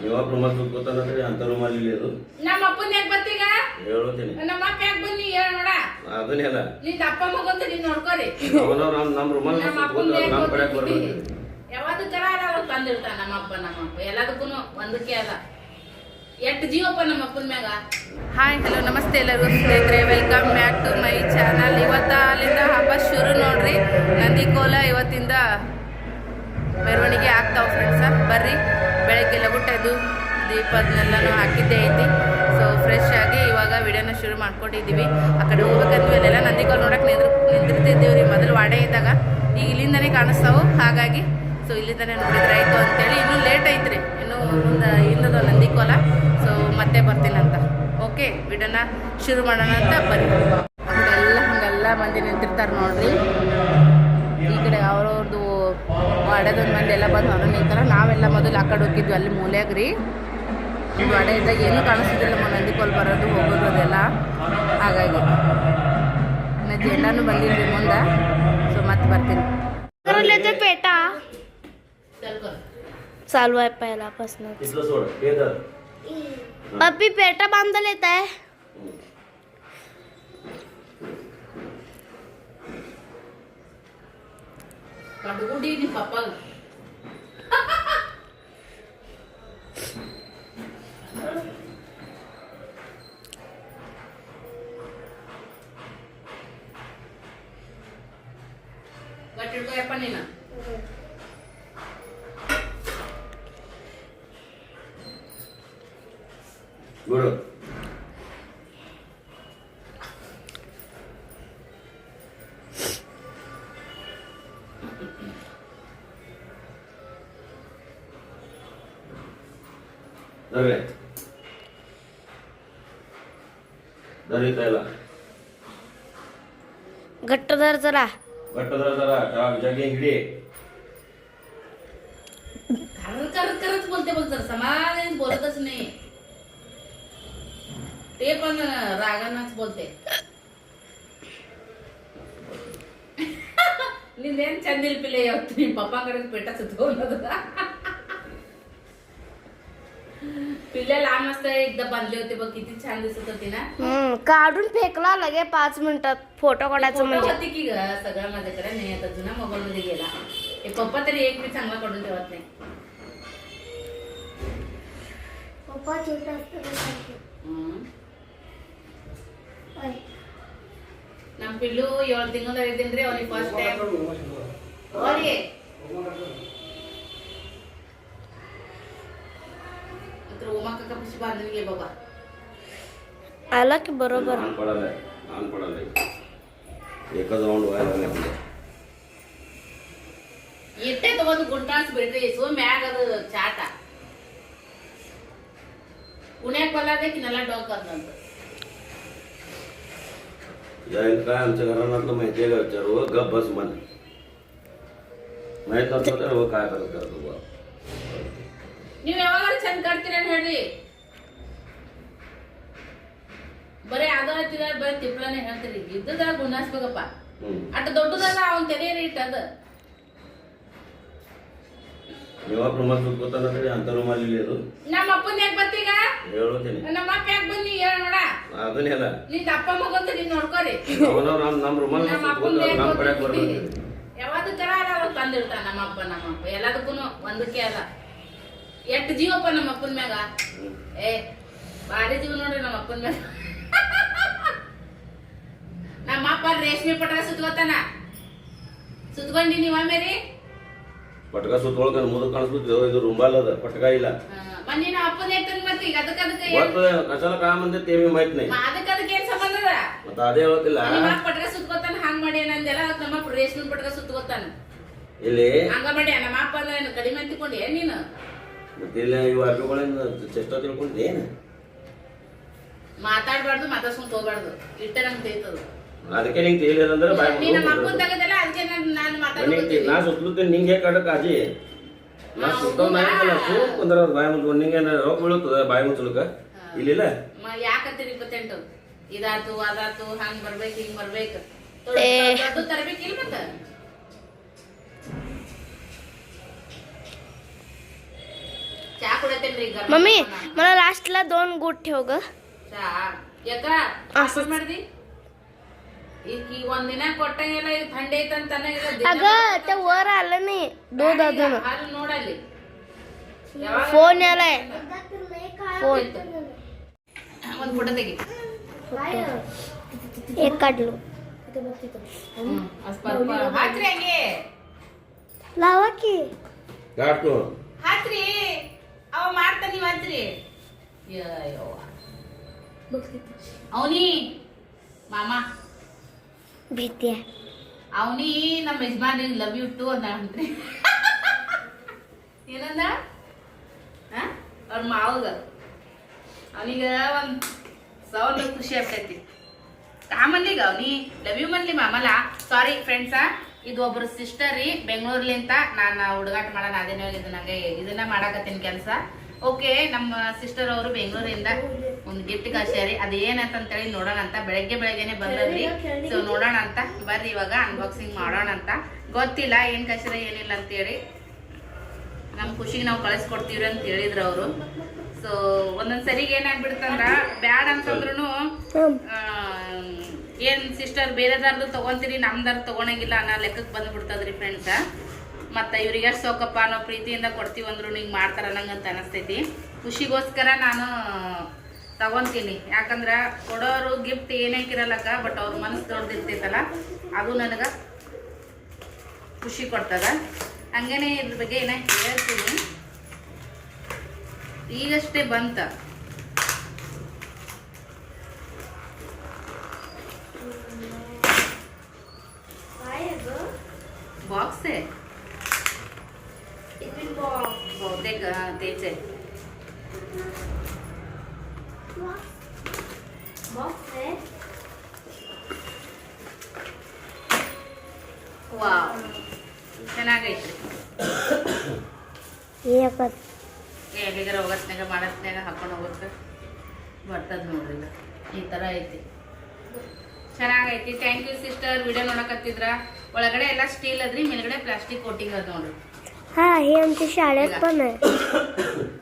ನೀವಾಗ ರೂಮಲ್ಲಿ ಸುತ್ಕೋತಾನಂದ್ರೆ ಅಂತ ರೂಮಲ್ಲಿ ಇದು ನಮ್ಮ ಅಪ್ಪನ ಯಾಕೆ ಬರ್ತೀಗ? ಹೇಳೋತೀನಿ. ನಮ್ಮ ಅಪ್ಪ ಯಾಕೆ ಬನ್ನಿ ಹೇಳ ನೋಡ. ಅದನ್ನೆಲ್ಲ ನಿನ್ನ ಅಪ್ಪ ಮಗಂತ ನೀನ್ ನೋಡ್ಕೋರಿ. ಅವನ ನಮ್ಮ ನಮ್ಮ ರೂಮಲ್ಲಿ ನಮ್ಮ ಅಪ್ಪನ ಸುತ್ಕೋತಾರ ನಮ್ಮ ಕಡೆ ಬರ್ಬೇಕು ಯಾವಾಗ ತರ ಅವಾಗ ತಂದಿರ್ತಾನ ನಮ್ಮ ಅಪ್ಪ ನಮ್ಮ ಅಪ್ಪ ಎಲ್ಲದಕ್ಕೂ ಒಂದಕ್ಕೆ ಅಲ್ಲ. ಎಷ್ಟು ಜೀವಪ್ಪ ನಮ್ಮ ಅಪ್ಪನ ಮ್ಯಾಗ? ಹಾಯ್ ಹಲೋ ನಮಸ್ತೆ ಎಲ್ಲರಿಗೂ ಸ್ನೇಹಿತರೆ. Welcome back to my channel ಇವತ್ತ ಅಲ್ಲಿಂದ ಹಬ್ಬ ಶುರು ನೋಡ್ರಿ. ನಂದಿಕೋಲ ಇವತ್ತಿಂದ ಮೆರವಣಿಗೆ ಆಗ್ತಾವ ಫ್ರೆಂಡ್ಸ ಬರ್ರಿ. ಬೆಳಗ್ಗೆ ಊಟದ್ದು ದೀಪದನ್ನೆಲ್ಲನೂ ಹಾಕಿದ್ದೇ ಐತಿ ಸೊ ಫ್ರೆಶ್ ಆಗಿ ಇವಾಗ ವಿಡಿಯೋನ ಶುರು ಮಾಡ್ಕೊಂಡಿದ್ದೀವಿ. ಆ ಕಡೆ ಹೋಗ್ಬೇಕಂದ್ಮೇಲೆಲ್ಲ ನಂದಿಗಳು ನೋಡಕ್ಕೆ ನಿಂದ್ರು ನಿಂದಿರ್ತಿದ್ದೀವಿ ರೀ ಮೊದಲು ವಾಡೆ ಇದ್ದಾಗ. ಈಗ ಇಲ್ಲಿಂದನೇ ಕಾಣಿಸ್ತಾವು, ಹಾಗಾಗಿ. ಸೊ ಇಲ್ಲಿಂದನೇ ನೋಡಿದ್ರೆ ಆಯಿತು ಅಂತೇಳಿ ಇನ್ನೂ ಲೇಟ್ ಐತ್ರಿ. ಇನ್ನೂ ಮುಂದೆ ಹಿಂದದ ನಂದಿಕೋಲ. ಸೊ ಮತ್ತೆ ಬರ್ತೀನಂತ. ಓಕೆ ವಿಡಿಯೋನ ಶುರು ಮಾಡೋಣ ಅಂತ ಬನ್ನಿ. ಹಂಗೆಲ್ಲ ಹಂಗೆಲ್ಲ ಮಂದಿ ನಿಂತಿರ್ತಾರೆ ನೋಡ್ರಿ. ಈ ಕಡೆ ಅವ್ರವ್ರದ್ದು ವಾಡದೊಂದು ಮಂದಿ ಎಲ್ಲ ಬಂದು ಹೊರ ನಿಂತಾರ ನಾವೆಲ್ಲ ಮೊದಲು ಆ ಕಡೆ ಹೋಗಿದ್ವಿ ಅಲ್ಲಿ ಮೂಲ್ಯಾಗ ರೀ ವಾಡೆ ಇದ್ದಾಗ ಏನೂ ಕಾಣಿಸ್ತಿದ್ದಿಲ್ಲ ನಮ್ಮ ನಂದಿಕೋಲ್ ಬರೋದು ಹೋಗೋದು ಅದೆಲ್ಲ ಹಾಗಾಗಿ ಇನ್ನು ಜೆಂಡಾನು ಬಂದಿಲ್ರಿ ಮುಂದೆ ಸೊ ಮತ್ತೆ ಬರ್ತೀನಿ करले तर पेटा चालू आहे पहिल्यापासून इथलं सोड हे धर पप्पी पेटा बांधला येत आहे ಕಡ್ಗುಡಿ ನಿಮ್ಮ ಪಪ್ಪ ಗಟ್ಟಿಡ್ಕೋಯಪ್ಪ ನೀನು ಬಿಡು घट्ट धर जरा घट्ट धर जरा टाक जगी इंगडी करत करत करत बोलते बघ जर समाधान बोलतच नाही ते पण रागानच बोलते ನಿಂದೇನ್ ಚಂದಿಲ್ ಪಿಲೆ ಇವತ್ತು ನಿಮ್ಮ ಪಪ್ಪ ಕಡೆ ಪೇಟ ಸುತ್ತಕೊಂಡದ एकदा बांधले होते बघ किती छान दिसत होती ना हम्म काढून फेकला लगे पाच मिनिटात फोटो काढायचं फोटो म्हणजे होती की ग सगळं माझ्याकडे नाही आता जुना मोबाईल मध्ये गेला हे पप्पा तरी एक बी चांगला काढून ठेवत नाही ಹ್ಮ್. ನಮ್ ಪಿಲ್ಲು ಏಳು ತಿಂಗಳ ಇದ್ದೀನ್ರಿ ಅವ್ನಿಗೆ ಫಸ್ಟ್ ಟೈಮ್ ಹೋಗಿ उमा काका पिशी बांधून घे बाबा आला की बरोबर लहान पडायला लहान पडायला एकच राऊंड व्हायला लागले आपले ಇಟ್ಟೆ ತಗೊಂಡು ಗುಂಟಾಸ್ ಬಿಡ್ರಿ ಸೊ ಮ್ಯಾಗ ಅದು ಚಾಟ पुण्यात बलादेखील डॉक करणार जाईल काय आमच्या घराण्यातलं माहिती आहे का विचारू गप बस मन माहित नसलं तर हो काय करत करतो बा ನೀವು ಯಾವಾಗ ಚಂದ ಕಟ್ತೀರ ಹೇಳಿ. ಬರೀ ಅದ ಹತ್ತಿರ ಬರೀ ತಿಪ್ಪಳನೇ ಹೇಳ್ತೀರಿ ಇದ್ದದ ಗುಣಾಸ್ಬೇಕಪ್ಪ. ಅಟ ದೊಡ್ಡದಲ್ಲ ಅವನ್ ತೆರೆಯರಿ ಇಟ್ಟ ಅದ. ನೀವಾಗ ರೂಮಲ್ಲಿ ಸುತ್ಕೋತಾನಂದ್ರೆ ಅಂತ ರೂಮಲ್ಲಿ ನಮ್ಮ ಅಪ್ಪನ ಯಾಕೆ ಬರ್ತೀಗ? ನಮ್ಮ ಅಪ್ಪ ಯಾಕೆ ಬಂದಿ ಹೇಳ ನೋಡ. ನಿಂದ ಅಪ್ಪ ಮಗಂತ ನೀನ್ ನೋಡ್ಕೋರಿ. ಅವನವ್ರು ನಮ್ಮ ನಮ್ಮ ರೂಮಲ್ಲಿ ನಮ್ಮ ಅಪ್ಪನ ಸುತ್ಕೋತಾರ ನಮ್ಮ ಕಡೆ ಬರ್ಬೇಕು ಯಾವಾಗ ತರ ಅವಾಗ ತಂದಿರ್ತಾನ ನಮ್ಮ ಅಪ್ಪ ನಮ್ಮ ಅಪ್ಪ. ಎಲ್ಲದಕ್ಕೂ ಒಂದಕ್ಕೆ ಅದ. ಎಷ್ಟು ಜೀವಪ್ಪ ನಮ್ಮ ಅಪ್ಪನ ಮ್ಯಾಗ? ಏ ಬಾರಿ ಜೀವ ನೋಡ್ರಿ ನಮ್ಮ ಅಪ್ಪನ ಮ್ಯಾಗ. ನಮ್ಮ ಅಪ್ಪ ರೇಷ್ಮೆ ಪಟ್ರ ಸುತ್ಕೋತಾನ. ಸುತ್ಕೊಂಡಿ ನೀವ ಮೇರಿ ಪಟ್ಕ ಸುತ್ತೊಳಗ ಮುದುಕ್ ಕಾಣಿಸ್ಬಿಟ್ಟು ಇದು ರೂಮಲ್ ಅದ ಪಟ್ಕ ಇಲ್ಲ. ಮನ್ನಿ ನಮ್ಮ ಅಪ್ಪನ ಹೇಳ್ತಾನೆ ಮತ್ತೆ ಈಗ. ಅದಕ್ಕೆ ಅದಕ್ಕೆ ಒಟ್ಟು ಕಸಲ ಕಾಯ ಮಂದಿ ತೇವಿ ಮಾಹಿತಿ ನೈ ಅದಕ್ಕೆ ಅದಕ್ಕೆ ಏನ್ ಸಂಬಂಧ ಅದ? ಮತ್ತೆ ಅದೇ ಹೇಳ್ತಿಲ್ಲ ನಿಮ್ಮ ಅಪ್ಪ ಸುತ್ಕೋತಾನ ಹಂಗ್ ಮಾಡಿ ಏನಂದೆಲ್ಲ ಅದಕ್ಕೆ ನಮ್ಮ ಅಪ್ಪ ರೇಷ್ಮೆ ಪಟ್ಕ ಸುತ್ಕೋತಾನ. ಇಲ್ಲಿ ಹಂಗ ಮಾಡಿ ನಮ್ಮ ಅಪ್ಪ ಅಂದ್ರೆ ಕಡಿಮೆ ಅಂತಿಕೊಂಡೆ ನೀನು? ಮತ್ತೆ ಇಲ್ಲಿ ಇವು ಅಭಿಗಳನ್ನ ಚೆಷ್ಟ ತಿಳ್ಕೊಂಡು ಏನು? ಮಾತಾಡಬಾರ್ದು ಮಾತಾಡ್ಸ್ಕೊಂಡು ಹೋಗ್ಬಾರ್ದು ಇಟ್ಟ ನಮ್ಗೆ ತೈತದು ಅದಕ್ಕೆ ನಿಂಗೆ ತಿಳಿಲಿಲ್ಲ ಅಂದ್ರೆ ಬಾಯ್ ನೀ ನಮ್ಮ ಅಪ್ಪನ ತೆಗದಲ್ಲ ಅದಕ್ಕೆ ನಾನು ನಾನು ಸುತ್ತಲುತ್ತೀನಿ ನಿಂಗೆ ಕಡಕ್ ಆಜಿ ನಾ ಸುತ್ತ ಸುತ್ತವ್ ನಾ ಹೌದಾ? ಸೂ ಕುಂದ್ರ ಬಾಯಿ ಮುಚ್ಕೊಂಡು ನಿಂಗೆ ರೋಗ ಬೀಳುತ್ತದ ಬಾಯಿ ಮುಚ್ಚಲಕ ಇಲ್ಲಿಲ್ಲ? ಯಾಕತ್ತೀರಿ ಇಪ್ಪತ್ತೆಂಟು? ಇದಾತು ಅದಾತು ಹಂಗ್ ಬರ್ಬೇಕು ಹಿಂಗ್ ಬರ್ಬೇಕು. ತರಬೇಕಿಲ್ಲ ಮತ್ತ? मम्मी मला लास्टला दोन गोट ठेव ग. अग ते वर आलं नाही. दोन अजून फोन यालाय. फोन. एक काढलो. लावा की. काढतो ನೀವ್ ಅಂತ್ರಿ ಅವನಿ ಮಾಮಾ. ಭೀತಿಯ ಅವನಿ ನಮ್ಮ ಯಜಮಾನ್ ಲವ್ ಯು ಟು ಅಂದ ಅಂತ್ರಿ. ಏನಂದ? ಅವ್ರ ಮಾವಗ. ಅವನಿಗ ಒಂದ್ ಸೌಂಡ್ ಖುಷಿ ಆಗ್ತೈತಿ. ತಾಮನ್ಲಿಗ ಗೌನಿ ಲವ್ ಯು ಮನ್ಲಿ ಮಾಮಲ. ಸಾರಿ ಫ್ರೆಂಡ್ಸಾ ಇದು ಒಬ್ರು ಸಿಸ್ಟರ್ ರೀ ಬೆಂಗಳೂರ್ಲಿಂತ ನಾನು ಹುಡುಗಾಟ ಮಾಡೋಣ ಅದೇನೋ ಇದು ನಂಗೆ ಇದನ್ನ ಮಾಡಾಕತ್ತೀನಿ ಕೆಲಸ. ಓಕೆ, ನಮ್ಮ ಸಿಸ್ಟರ್ ಅವರು ಬೆಂಗಳೂರಿಂದ ಒಂದು ಗಿಫ್ಟ್ ಕಳ್ಸ್ಯಾರಿ. ಅದು ಹೇಳಿ ನೋಡೋಣ ಅಂತ. ಬೆಳಗ್ಗೆ ಬೆಳಗ್ಗೆನೆ ಬಂದದ್ರಿ. ಸೊ ನೋಡೋಣ ಅಂತ. ಬರ್ರಿ ಇವಾಗ ಅನ್ಬಾಕ್ಸಿಂಗ್ ಮಾಡೋಣ ಅಂತ. ಗೊತ್ತಿಲ್ಲ, ಏನ್ ಕಳ್ಸ್ಯಾರ ಏನಿಲ್ಲ ಅಂತೇಳಿ ನಮ್ಮ ಖುಷಿಗೆ ನಾವು ಕಳಿಸ್ಕೊಡ್ತೀವಿ ಅಂತ ಹೇಳಿದ್ರು ಅವರು. ಸೊ ಒಂದೊಂದ್ ಸರಿಗೆ ಏನಾಗ್ಬಿಡ್ತಂದ್ರ, ಬ್ಯಾಡ್ ಅಂತಂದ್ರು ಏನ್ ಸಿಸ್ಟರ್ ಬೇರೆದಾರ್ದು ತಗೊಂತೀರಿ, ನಮ್ದಾರ್ದು ತಗೊಳಂಗಿಲ್ಲ ಅನ್ನೋ ಲೆಕ್ಕಕ್ಕೆ ಬಂದ್ಬಿಡ್ತದ್ರಿ ಫ್ರೆಂಡ್ಸ ಮತ್ತ ಇವ್ರಿಗೆ ಸೋಕಪ್ಪ ಅನ್ನೋ ಪ್ರೀತಿಯಿಂದ ಕೊಡ್ತೀವಿ ಅಂದ್ರು ಹಿಂಗ್ ಮಾಡ್ತಾರ ಅಂತ ಅನಿಸ್ತೈತಿ. ಖುಷಿಗೋಸ್ಕರ ನಾನು ತಗೊತೀನಿ. ಯಾಕಂದ್ರೆ ಕೊಡೋರು ಗಿಫ್ಟ್ ಏನೇಕಿರಲ್ಲಕ್ಕ ಬಟ್ ಅವ್ರ ಮನಸ್ಸು ದೊಡ್ಡದಿರ್ತೈತಲ್ಲ ಅದು ನನಗೆ ಖುಷಿ ಕೊಡ್ತದ. ಹಂಗೇನೆ ಇದ್ರ ಬಗ್ಗೆ ಏನ ಹೇಳ್ತೀನಿ. ಈಗಷ್ಟೇ ಬಂತ. बॉक्स आहे बहुतेक अं, तेच आहे ವಾವ್ ಚೆನ್ನಾಗೈತ್ರಿ एकच ಎಲ್ಲಿಗಾರ ಹೋಗತ್ನಾಗ ಮಾಡತ್ನಾಗ ಹಾಕೊಂಡು ಹೋಗುತ್ತೆ ಬರ್ತದ ನೋಡ್ರಿ ಈಗ ಈ ಥರ ಐತಿ ಚೆನ್ನಾಗೈತಿ ಥ್ಯಾಂಕ್ ಯು ಸಿಸ್ಟರ್ ವಿಡಿಯೋ ನೋಡಕತ್ತಿದ್ರ ಒಳಗಡೆ ಎಲ್ಲ ಸ್ಟೀಲ್ ಅದ್ರಿ ಮೇಲ್ಗಡೆ ಪ್ಲಾಸ್ಟಿಕ್ ಕೋಟಿಂಗ್ ಅದ ನೋಡ್ರಿ हा हे आमच्या शाळेत पण आहे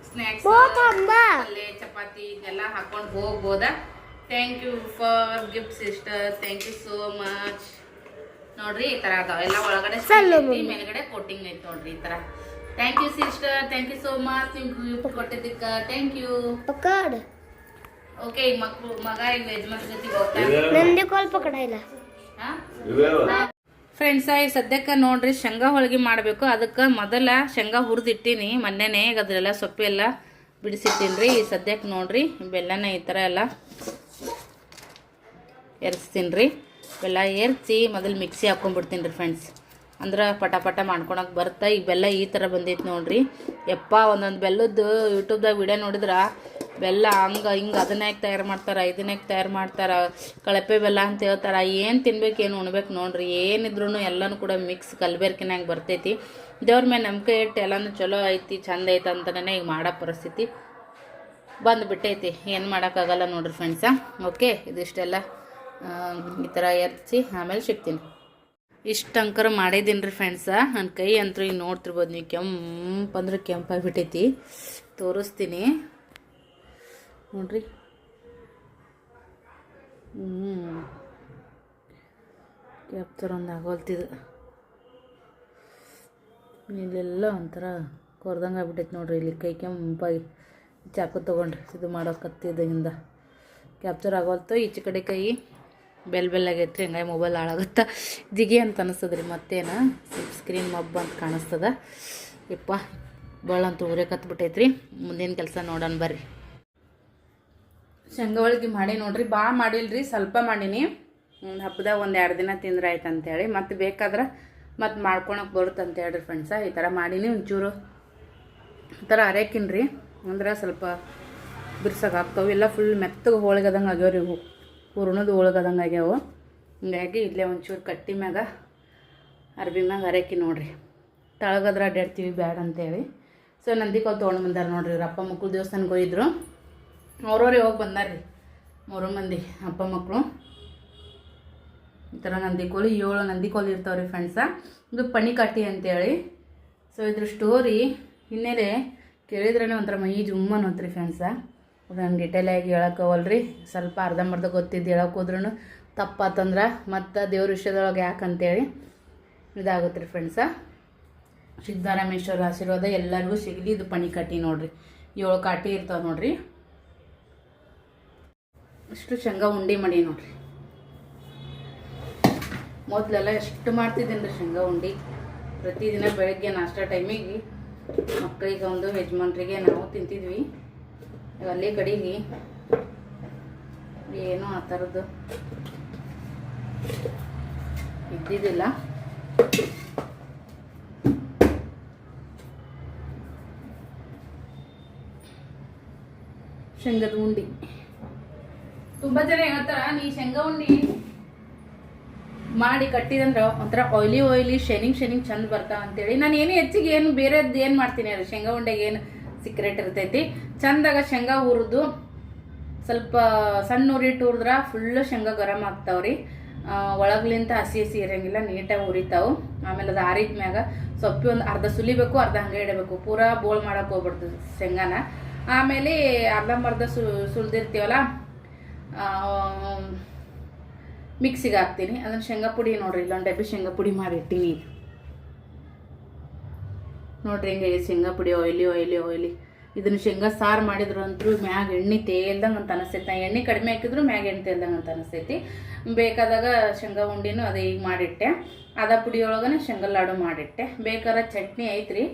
ಸ್ನ್ಯಾಕ್ಸ್ ಓ ತಂಬಾ. ಪಲ್ಯ ಚಪಾತಿ ಇದೆಲ್ಲ ಹಾಕೊಂಡು ಹೋಗ್ಬೋದ thank you for gift sister thank you so much ನೋಡ್ರಿ ಈ ತರ ಅದಾವ ಎಲ್ಲ ಒಳಗಡೆ steel ಚಲೋ ಐತಿ, ಮಮ್ಮಿ. ಮೇಲ್ಗಡೆ ಕೋಟಿಂಗ್ ಐತಿ ನೋಡ್ರಿ ಈ ತರ thank you sister thank you so much ನೀವು ಗಿಫ್ಟ್ ಕೊಟ್ಟಿದ್ದಕ್ಕ ಥ್ಯಾಂಕ್ ಯು पकड ಓಕೆ ಈಗ ಮಕ್ಳು ಮಗ ಈಗ ಯಜಮಾನ್ ಜೊತೆಗೆ ಹೋಗ್ತಾನೆ नंदी कॉल पकडायला ಹಾ ಇವೇವ ಫ್ರೆಂಡ್ಸ ಈ ಸದ್ಯಕ್ಕೆ ನೋಡ್ರಿ ಶೇಂಗಾ ಹೋಳಿಗೆ ಮಾಡಬೇಕು. ಅದಕ್ಕೆ ಮೊದಲ ಶೇಂಗಾ ಹುರಿದಿಟ್ಟೀನಿ ಮೊನ್ನೆನೇ, ಈಗ ಅದರೆಲ್ಲ ಸೊಪ್ಪೆಲ್ಲ ಬಿಡಿಸಿಟ್ಟಿನಿ ರೀ ಈ ಸದ್ಯಕ್ಕೆ ನೋಡ್ರಿ, ಬೆಲ್ಲನ ಈ ಥರ ಎಲ್ಲ ಎರ್ಸ್ತೀನಿ ರೀ ಬೆಲ್ಲ ಎರ್ಸಿ ಮೊದಲು ಮಿಕ್ಸಿ ಹಾಕ್ಕೊಂಡ್ಬಿಡ್ತೀನಿ ರೀ ಫ್ರೆಂಡ್ಸ್ ಅಂದ್ರೆ ಪಟ ಪಟ ಮಾಡ್ಕೊಳಕ್ಕೆ ಬರುತ್ತೆ ಈಗ ಬೆಲ್ಲ ಈ ಥರ ಬಂದೈತೆ ನೋಡ್ರಿ. ಯಪ್ಪ, ಒಂದೊಂದು ಬೆಲ್ಲದ್ದು ಯೂಟ್ಯೂಬ್ದಾಗ ವಿಡಿಯೋ ನೋಡಿದ್ರೆ ಬೆಲ್ಲ ಹಂಗೆ, ಹಿಂಗೆ ಅದನ್ನ ತಯಾರು ಮಾಡ್ತಾರೆ, ಇದನ್ನೇ ತಯಾರು ಮಾಡ್ತಾರೆ, ಕಳಪೆ ಬೆಲ್ಲ ಅಂತ ಹೇಳ್ತಾರೆ, ಏನು ತಿನ್ಬೇಕು, ಏನು ಉಣ್ಬೇಕು ನೋಡ್ರಿ ಏನಿದ್ರು ಎಲ್ಲನೂ ಕೂಡ ಮಿಕ್ಸ್ ಕಲ್ಬೇರ್ಕಿನಾಗ ಬರ್ತೈತಿ. ದೇವ್ರ ಮೇಲೆ ನಂಬಿಕೆ ಇಟ್ಟು ಎಲ್ಲನೂ ಚಲೋ ಐತಿ, ಚಂದ ಐತೆ ಅಂತಲೇ ಈಗ ಮಾಡೋ ಪರಿಸ್ಥಿತಿ ಬಂದುಬಿಟ್ಟೈತಿ. ಏನು ಮಾಡೋಕ್ಕಾಗಲ್ಲ ನೋಡ್ರಿ ಫ್ರೆಂಡ್ಸ ಓಕೆ ಇದಿಷ್ಟೆಲ್ಲ. ಈ ಥರ ಎರ್ಚಿ, ಆಮೇಲೆ ಸಿಗ್ತೀನಿ. ಇಷ್ಟು ಅಂಕರ ಮಾಡಿದ್ದೀನಿ ರೀ ಫ್ರೆಂಡ್ಸ ನನ್ನ ಕೈ ಅಂತೂ ಈಗ ನೋಡ್ತಿರ್ಬೋದು, ನೀವು ಕೆಂಪಂದ್ರೆ ಕೆಂಪಾಗಿಬಿಟ್ಟೈತಿ ತೋರಿಸ್ತೀನಿ. ನೋಡ್ರಿ. ಹ್ಞೂ ಕ್ಯಾಪ್ಚರ್ ಒಂದು ಆಗೋಲ್ತಿದು. ಇಲ್ಲೆಲ್ಲ ಒಂಥರ ಕೊರ್ದಂಗೆ ಆಗ್ಬಿಟ್ಟೈತೆ ನೋಡ್ರಿ ಇಲ್ಲಿ ಕೈ ಕೆಂಪಾಗಿ. ಚಾಕು ತೊಗೊಂಡ್ರಿ, ಇದು ಮಾಡೋಕತ್ತಿದ್ದಾಗಿಂದ ಕ್ಯಾಪ್ಚರ್ ಆಗೋಲ್ತು, ಈಚೆ ಕಡೆ ಕೈ ಬೆಲ್ ಬೆಲ್ ಆಗೈತ್ರಿ, ಹಂಗಾಗಿ ಮೊಬೈಲ್ ಹಾಳಾಗುತ್ತೆ. ಜಿಗಿ ಅಂತ ಅನಿಸ್ತದ್ರಿ, ಮತ್ತೇನು? ಸ್ಕ್ರೀನ್ ಮಬ್ ಅಂತ ಕಾಣಿಸ್ತದ. ಯಪ್ಪ ಊರೇ ಉರಿಯಕತ್ಬಿಟ್ಟೈತ್ರಿ ಮುಂದಿನ ಕೆಲಸ ನೋಡೋಣ ಬರ್ರಿ. ಶೇಂಗಾ ಹೋಳಿಗೆ ಮಾಡಿ ನೋಡ್ರಿ ಭಾಳ ಮಾಡಿಲ್ರಿ, ಸ್ವಲ್ಪ ಮಾಡೀನಿ. ಒಂದು ಹಬ್ಬದಾಗ ಒಂದು ಎರಡು ದಿನ ತಿಂದ್ರೆ ಆಯ್ತು ಅಂತೇಳಿ ಮತ್ತು ಬೇಕಾದ್ರೆ ಮತ್ತೆ ಮಾಡ್ಕೊಳಕ್ಕೆ ಬರುತ್ತೆ ಅಂತ ಹೇಳ್ರಿ ಫ್ರೆಂಡ್ಸ ಈ ಥರ ಮಾಡೀನಿ ಒಂಚೂರು. ಈ ಥರ ಅರೇಕಿನ್ರಿ, ಅಂದ್ರೆ ಸ್ವಲ್ಪ ಬಿರ್ಸಕ್ಕೆ ಆಗ್ತಾವೆ. ಎಲ್ಲ ಫುಲ್ ಮೆತ್ತಗೆ ಹೋಳಿಗದಂಗೆ ಆಗ್ಯಾವ ಇವು. ಹೂರ್ಣದ ಹೋಳ್ಗದಂಗೆ ಆಗ್ಯಾವು. ಹಿಂಗಾಗಿ ಇಲ್ಲೇ ಒಂಚೂರು ಕಟ್ಟಿ ಮ್ಯಾಗ, ಅರ್ಬಿ ಮ್ಯಾಗ ಅರೇಕಿ ನೋಡ್ರಿ. ತಳಗದ್ರೆ ಅಡ್ಡಾಡ್ತೀವಿ ಬ್ಯಾಡ ಅಂತೇಳಿ ಸೊ ನಂದಿಕಾವ್ ತೊಗೊಂಡು ಬಂದಾರ ನೋಡ್ರಿ ಇವ್ರ ಅಪ್ಪ ಮಕ್ಕಳು ದೇವಸ್ಥಾನಕ್ಕೆ ಹೋಗಿದ್ರು. ಅವ್ರವ್ರು ಹೋಗಿ ಬಂದಾರ್ರಿ. ಮೂರು ಮಂದಿ ಅಪ್ಪ ಮಕ್ಕಳು ಈ ಥರ ನಂದಿಕೋಲಿ ಏಳು ನಂದಿಕೋಲಿ ಇರ್ತಾವ್ರಿ ಫ್ರೆಂಡ್ಸ ಇದು ಪಣಿಕಾಟಿ ಅಂತೇಳಿ. ಸೊ ಇದ್ರ ಸ್ಟೋರಿ ಹಿನ್ನೆಲೆ ಕೇಳಿದ್ರೇ ಒಂಥರ ಮೈ ಜುಮ್ಮ ಅನ್ನೋತ್ರಿ ಫ್ರೆಂಡ್ಸ ಆಗಿ ಡಿಟೇಲಾಗಿ ಹೇಳೋಕ್ಕವಲ್ರಿ ಸ್ವಲ್ಪ ಅರ್ಧಂಬರ್ಧ ಗೊತ್ತಿದ್ದು ಹೇಳಕ್ಕೆ ಹೋದ್ರೂ ತಪ್ಪಾತಂದ್ರೆ ಮತ್ತು ದೇವ್ರ ವಿಷಯದೊಳಗೆ ಯಾಕಂತೇಳಿ ಇದಾಗುತ್ತೆ ರೀ ಫ್ರೆಂಡ್ಸ ಸಿದ್ದರಾಮೇಶ್ವರ ಆಶೀರ್ವಾದ ಎಲ್ಲರಿಗೂ ಸಿಗಲಿ. ಇದು ಪಣಿಕಾಟಿ ನೋಡ್ರಿ. ಏಳು ಕಾಟಿ ಇರ್ತಾವೆ ನೋಡ್ರಿ. ಇಷ್ಟು ಶೇಂಗಾ ಉಂಡೆ ಮಾಡಿ ನೋಡ್ರಿ. ಮೊದಲೆಲ್ಲ ಎಷ್ಟು ಮಾಡ್ತಿದ್ದೀನಿ ರೀ ಶೇಂಗಾ ಉಂಡೆ? ಪ್ರತಿದಿನ ಬೆಳಗ್ಗೆ ನಾಷ್ಟ ಟೈಮಿಗೆ ಮಕ್ಕಳಿಗೆ ಒಂದು ಯಜಮಾನ್ರಿಗೆ ನಾವು ತಿಂತಿದ್ವಿ. ಅಲ್ಲೇ ಕಡೆಗೆ ಏನೂ ಆ ಥರದ್ದು ಇದ್ದಿದ್ದಿಲ್ಲ. ಶೇಂಗದ ಉಂಡಿ. ತುಂಬ ಜನ ಹೇಳ್ತಾರ, ನೀ ಶೇಂಗಾ ಉಂಡಿ ಮಾಡಿ ಕಟ್ಟಿದಂದ್ರೆ ಒಂಥರ ಆಯ್ಲಿ ಆಯ್ಲಿ ಶೈನಿಂಗ್ ಶೈನಿಂಗ್ ಚಂದ ಬರ್ತಾವ ಅಂತೇಳಿ. ನಾನು ಏನು ಹೆಚ್ಚಿಗೆ ಏನು ಬೇರೆದ್ದು ಏನು ಮಾಡ್ತೀನಿ ಅದು, ಶೇಂಗಾ ಉಂಡೆಗೆ ಏನು ಸಿಕ್ರೆಟ್ ಇರ್ತೈತಿ. ಚಂದಾಗ ಶೇಂಗಾ ಹುರಿದು ಸ್ವಲ್ಪ ಸಣ್ಣ ಉರಿಟ್ಟು ಹುರಿದ್ರೆ ಫುಲ್ಲು ಶೇಂಗಾ ಗರಂ ಆಗ್ತಾವ್ರಿ. ಒಳಗ್ಲಿಂತ ಹಸಿ ಹಸಿ ಇರಂಗಿಲ್ಲ ನೀಟಾಗಿ ಉರಿತಾವು. ಆಮೇಲೆ ಅದು ಆರಿದ ಮ್ಯಾಗ ಸೊಪ್ಪಿ ಒಂದು ಅರ್ಧ ಸುಲಿಬೇಕು, ಅರ್ಧ ಹಂಗೆ ಇಡಬೇಕು. ಪೂರಾ ಬೋಳ್ ಮಾಡೋಕೆ ಹೋಗ್ಬಿಡ್ತು ಶೇಂಗಾನ. ಆಮೇಲೆ ಅರ್ಧಂಬರ್ಧ ಸು, ಸುಲ್ದಿರ್ತೀವಲ್ಲ ಮಿಕ್ಸಿಗೆ ಹಾಕ್ತೀನಿ. ಅದನ್ನು ಶೇಂಗಾ ಪುಡಿ ನೋಡ್ರಿ, ಇಲ್ಲೊಂದು ಡಬ್ಬಿ ಶೇಂಗಾ ಪುಡಿ ಮಾಡಿರ್ತೀನಿ ನೋಡ್ರಿ ಹೆಂಗೆ ಶೇಂಗಾ ಪುಡಿ ಆಯ್ಲಿ ಆಯ್ಲಿ ಆಯ್ಲಿ ಇದನ್ನು ಶೇಂಗಾ ಸಾರು ಮಾಡಿದ್ರು ಅಂತೂ ಮ್ಯಾಗ ಎಣ್ಣೆ ತೇಲ್ದಂಗೆ ಅಂತ ಅನಿಸ್ತೈತೆ ನಾ ಎಣ್ಣೆ ಕಡಿಮೆ ಹಾಕಿದ್ರು ಮ್ಯಾಗ ಎಣ್ಣೆ ತೇಲ್ದಂಗೆ ಅಂತ ಅನಿಸ್ತೈತಿ ಬೇಕಾದಾಗ ಶೇಂಗಾ ಉಂಡಿನೂ ಅದೇ ಈಗ ಮಾಡಿಟ್ಟೆ. ಅದ ಪುಡಿ ಒಳಗನೆ ಶೇಂಗಾ ಲಾಡು ಮಾಡಿಟ್ಟೆ. ಬೇಕಾದ್ರೆ ಚಟ್ನಿ ಐತ್ರಿ.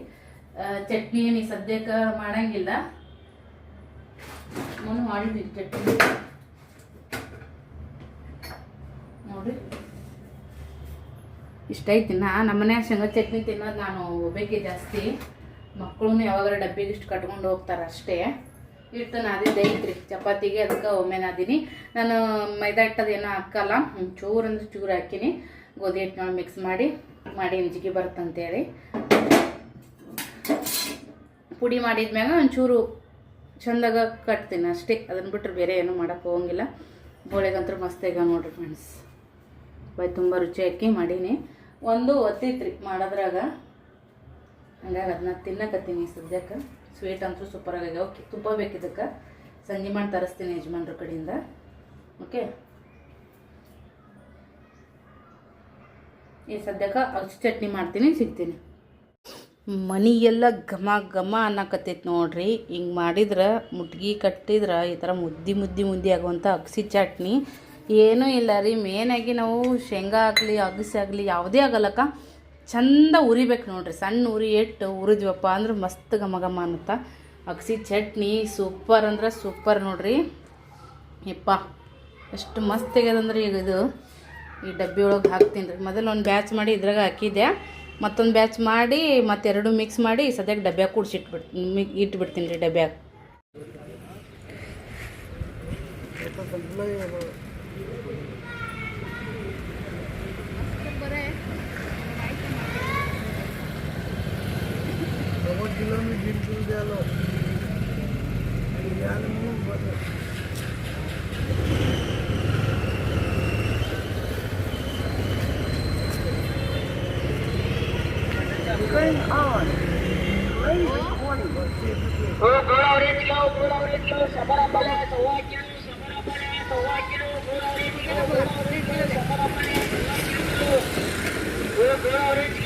ಚಟ್ನಿ ಏನು ಸದ್ಯಕ್ಕೆ ಮಾಡಂಗಿಲ್ಲ. ನಾನು ಚಟ್ನಿ. ನೋಡ್ರಿ ಇಷ್ಟ ಐತಿ, ನಾ ನಮ್ಮ ಮನ್ಯಾಗ ಶೇಂಗಾ ಚಟ್ನಿ ತಿನ್ನೋದು ನಾನು ಒಬ್ಬಕ್ಕೆ ಜಾಸ್ತಿ. ಮಕ್ಕಳು ಯಾವಾಗಾರ ಡಬ್ಬಿಗೆ ಇಷ್ಟು ಕಟ್ಕೊಂಡು ಹೋಗ್ತಾರೆ ಅಷ್ಟೇ. ಇಟ್ಟು ನಾದಿದ್ದು ದೈತ್ರಿ ಚಪಾತಿಗೆ ಅದಕ್ಕೆ ಒಮ್ಮೆ ನಾದೀನಿ ನಾನು ಮೈದಾ ಹಿಟ್ಟದೇನು ಹಾಕಲ್ಲ ಚೂರು ಅಂದ್ರೆ ಚೂರು ಹಾಕಿನಿ. ಗೋಧಿ ಹಿಟ್ಟನ್ನ ಮಿಕ್ಸ್ ಮಾಡಿ ಮಾಡಿ ಇಂಜಿಗೆ ಬರುತ್ತಂತೇಳಿ. ಪುಡಿ ಮಾಡಿದ್ಮ್ಯಾಗ ಒಂಚೂರು ಚಂದಾಗ ಕಟ್ತೀನಿ ಅಷ್ಟೇ. ಅದನ್ನ ಬಿಟ್ಟರೆ ಬೇರೆ ಏನೂ ಮಾಡೋಕ್ಕೆ ಹೋಗಂಗಿಲ್ಲ. ಬೋಳೆಗಂತೂ ಮಸ್ತ್ ಈಗ ನೋಡ್ರಿ ಫ್ರೆಂಡ್ಸ್ ಬೈ ತುಂಬ ರುಚಿ ಅಕ್ಕಿ ಮಾಡೀನಿ. ಒಂದು ಒತ್ತೈತ್ರಿ ಮಾಡೋದ್ರಾಗ ಹಂಗಾಗಿ ಅದನ್ನ ತಿನ್ನಕತ್ತೀನಿ ಸದ್ಯಕ್ಕೆ. ಸ್ವೀಟ್ ಅಂತೂ ಸೂಪರ್ ಆಗಿದೆ ಓಕೆ, ತುಪ್ಪ ಬೇಕಿದ್ದಕ್ಕೆ ಸಂಜೆ ಮಾಡಿ ತರಿಸ್ತೀನಿ ಯಜಮಾನ್ರ ಕಡೆಯಿಂದ. ಓಕೆ? ಈ ಸದ್ಯಕ್ಕೆ ಅಚ್ಚು ಚಟ್ನಿ ಮಾಡ್ತೀನಿ, ಸಿಗ್ತೀನಿ. ಮನೆಯೆಲ್ಲ ಘಮ ಘಮ ಅನ್ನಕತ್ತೈತಿ ನೋಡ್ರಿ. ಹಿಂಗೆ ಮಾಡಿದ್ರೆ ಮುಟ್ಗಿ ಕಟ್ಟಿದ್ರೆ ಈ ಥರ ಮುದ್ದಿ ಮುದ್ದಿ ಮುದ್ದಿ ಆಗುವಂಥ ಅಗಸಿ ಚಟ್ನಿ. ಏನೂ ಇಲ್ಲ ರೀ. ಮೇನಾಗಿ ನಾವು ಶೇಂಗಾ ಆಗಲಿ, ಅಗಸಿ ಆಗಲಿ ಯಾವುದೇ ಆಗಲ್ಲಕ್ಕ. ಚಂದ ಉರಿಬೇಕು ನೋಡ್ರಿ. ಸಣ್ಣ ಉರಿ ಇಟ್ಟು ಉರಿದ್ವಪ್ಪ ಅಂದ್ರೆ ಮಸ್ತ್ ಘಮ ಘಮ ಅನ್ನುತ್ತಾ. ಅಗಸಿ, ಚಟ್ನಿ ಸೂಪರ್ ಅಂದ್ರೆ ಸೂಪರ್ ನೋಡ್ರಿ. ಯಪ್ಪ, ಎಷ್ಟು ಮಸ್ತ್ ಆಗ್ಯದಂದ್ರೆ ಈಗ ಇದು. ಈ ಡಬ್ಬಿ ಒಳಗೆ ಹಾಕ್ತೀನಿ ರೀ. ಮೊದಲು ಒಂದು ಬ್ಯಾಚ್ ಮಾಡಿ ಇದ್ರಾಗ ಹಾಕಿದ್ದೆ ಮತ್ತೊಂದು ಬ್ಯಾಚ್ ಮಾಡಿ ಮತ್ತೆರಡು ಮಿಕ್ಸ್ ಮಾಡಿ ಸದ್ಯಕ್ಕೆ ಡಬ್ಬ್ಯಾಗ ಕೂಡಿಸಿಟ್ಬಿಡ್ ಮಿ ಇಟ್ಬಿಡ್ತೀನಿ ರೀ ಡಬ್ಬ್ಯಾಗ ಮೂವತ್ತು kilometre on. Great recording. Oh, good out in show, good out in show. Sabara bala, sawa kilo, sabara bala, sawa kilo, good out in show, good out in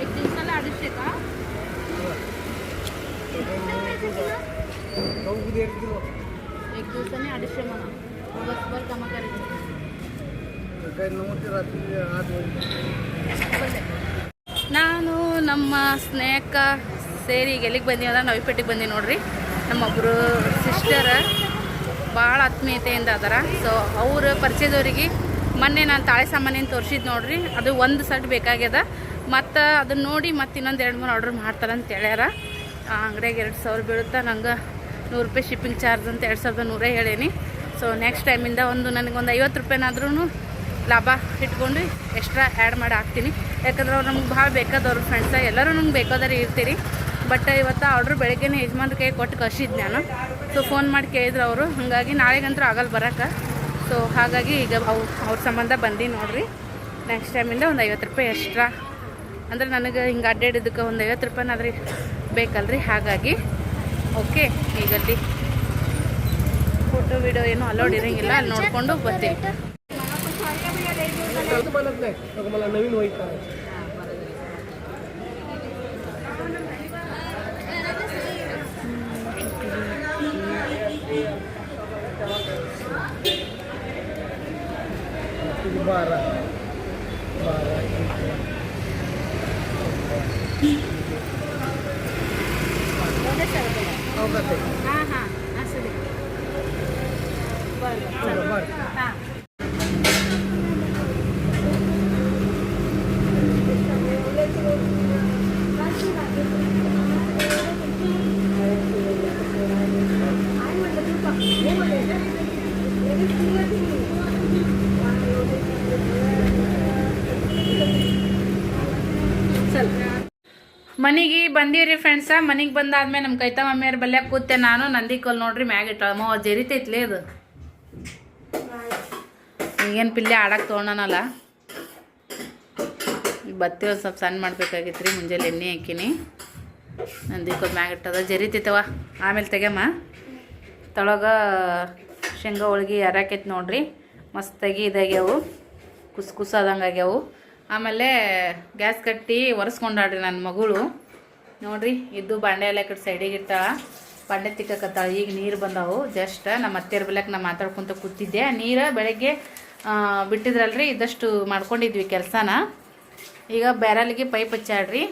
एक दिवसाला अडीचशे का? एक दिवसाने अडीचशे म्हणा दिवसभर कामं करायची ನಾನು ನಮ್ಮ ಸ್ನೇಹಕ್ಕ ಸೇರಿ ಈಗ ಎಲ್ಲಿಗೆ ಬಂದೀವಿ ಅಂದ್ರೆ ನವಿಪೇಟೆಗೆ ಬಂದೀವಿ ನೋಡ್ರಿ ನಮ್ಮೊಬ್ಬರು ಸಿಸ್ಟರ್ ಭಾಳ ಆತ್ಮೀಯತೆಯಿಂದ ಅದಾರ ಸೊ ಅವ್ರ ಪರಿಚಯದವ್ರಿಗೆ ಮೊನ್ನೆ ನಾನು ತಾಳೆ ಸಾಮಾನೇನು ತೋರಿಸಿದ್ದು ನೋಡ್ರಿ ಅದು ಒಂದು ಸೆಟ್ ಬೇಕಾಗ್ಯದ ಮತ್ತು ಅದನ್ನ ನೋಡಿ ಮತ್ತೆ ಇನ್ನೊಂದು ಎರಡು ಮೂರು ಆರ್ಡ್ರ್ ಮಾಡ್ತಾರೆ ಅಂತ ಹೇಳ್ಯಾರ ಆ ಅಂಗಡಿಯಾಗ ಎರಡು ಸಾವಿರ ಬೀಳುತ್ತಾ ನಂಗೆ ನೂರು ರೂಪಾಯಿ ಶಿಪ್ಪಿಂಗ್ ಚಾರ್ಜ್ ಅಂತ ಎರಡು ಸಾವಿರದ ನೂರೇ ಹೇಳೇನಿ. ಸೊ ನೆಕ್ಸ್ಟ್ ಟೈಮಿಂದ ಒಂದು ನನಗೊಂದು ಐವತ್ತು ರೂಪಾಯಿನಾದ್ರೂ ಲಾಭ ಇಟ್ಕೊಂಡು ಎಕ್ಸ್ಟ್ರಾ ಆ್ಯಡ್ ಮಾಡಿ ಹಾಕ್ತೀನಿ. ಯಾಕಂದ್ರೆ ಅವ್ರು ನಮ್ಗೆ ಭಾಳ ಬೇಕಾದವ್ರು ಫ್ರೆಂಡ್ಸ ಎಲ್ಲರೂ ನಂಗೆ ಬೇಕಾದ್ರೆ ಇರ್ತೀರಿ. ಬಟ್ ಇವತ್ತು ಆರ್ಡ್ರ್ ಬೆಳಗ್ಗೆನೇ ಯಜಮಾನ್ರ ಕೈ ಕೊಟ್ಟು ಕಳ್ಸಿದ್ದು ನಾನು. ಸೊ ಫೋನ್ ಮಾಡಿ ಕೇಳಿದ್ರು ಅವರು. ಹಾಗಾಗಿ ನಾಳೆಗಂತೂ ಆಗಲ್ಲ ಬರೋಕೆ. ಸೊ ಹಾಗಾಗಿ ಈಗ ಅವು, ಅವ್ರ ಸಂಬಂಧ ಬಂದು ನೋಡಿರಿ. ನೆಕ್ಸ್ಟ್ ಟೈಮಿಂದ ಒಂದು ಐವತ್ತು ರೂಪಾಯಿ ಎಕ್ಸ್ಟ್ರಾ ಅಂದ್ರೆ ನನಗೆ ಹಿಂಗೆ ಅಡ್ಡಾಡಿದ್ದಕ್ಕೆ ಒಂದು ಐವತ್ತು ರೂಪಾಯಿನಾದ್ರೂ ಬೇಕಲ್ರಿ. ಹಾಗಾಗಿ ಓಕೆ ಈಗ ಈಗಲ್ಲಿ ಫೋಟೋ ವಿಡಿಯೋ ಏನು ಅಲೌಡ್ ಇರೋಂಗಿಲ್ಲ ಅಲ್ಲಿ ನೋಡಿಕೊಂಡು ಬರ್ತೀನಿ. ಬಾರ ಬಾರ ಮನೆಗೆ ಬಂದೀವ್ರಿ ಫ್ರೆಂಡ್ಸ ಮನೆಗೆ ಬಂದಾದ್ಮೇಲೆ ನಮ್ಮ ಕೈತ ಮಮ್ಮಿಯವ್ರ ಬಲ್ಯ ಕೂತೆ, ನಾನು ನಂದಿ ನೋಡ್ರಿ ಮ್ಯಾಗ ಇಟ್ಟಾಳ ಮವ ಜರಿತೈತ್ಲೆ ಅದು. ಈಗೇನು ಪಿಲ್ಲೆ ಆಡಕ್ಕೆ ತೊಗೊಂಡನಲ್ಲ. ಬತ್ತಿ ಒಂದು ಸ್ವಲ್ಪ ಸಣ್ಣ ಮಾಡ್ಬೇಕಾಗಿತ್ತು ರೀ ಮುಂಜಾನೆ ಎಣ್ಣೆ ಹಾಕಿನಿ. ಮ್ಯಾಗ ಇಟ್ಟದ ಜರಿತೈತವ ಆಮೇಲೆ ತೆಗೆಮ್ಮ ತೊಳಗ ಶೇಂಗಾ ಹೋಳ್ಗೆ ಯಾರಾಕೈತಿ ನೋಡ್ರಿ. ಮಸ್ತಾಗಿ ಇದಾಗ್ಯಾವು. ಕುಸ್ ಕುಸ್ ಆದಂಗೆ ಆಗ್ಯಾವು ಆಮೇಲೆ ಗ್ಯಾಸ್ ಕಟ್ಟಿ ಒರೆಸ್ಕೊಂಡಾಳ್ರಿ ನನ್ನ ಮಗಳು. ನೋಡ್ರಿ, ಇದ್ದು ಬಾಂಡೆ ಎಲ್ಲ ಕಡೆ ಸೈಡಿಗೆ ಇಟ್ಟಾಳ ಬಾಂಡೆ ತಿಕ್ಕಕತ್ತಾಳ. ಈಗ ನೀರು ಬಂದಾವು. ಜಸ್ಟ್ ನಮ್ಮ ಅತ್ತೆ ಬೆಲಕ್ಕೆ ನಾ ಮಾತಾಡ್ಕೊಂತ ಕೂತಿದ್ದೆ. ನೀರು ಬೆಳಗ್ಗೆ ಬಿಟ್ಟಿದ್ರಲ್ರಿ ಇದಷ್ಟು ಮಾಡ್ಕೊಂಡಿದ್ವಿ ಕೆಲಸನ. ಈಗ ಬ್ಯಾರಲ್ಗೆ ಪೈಪ್ ಹಚ್ಚಾಡ್ರಿ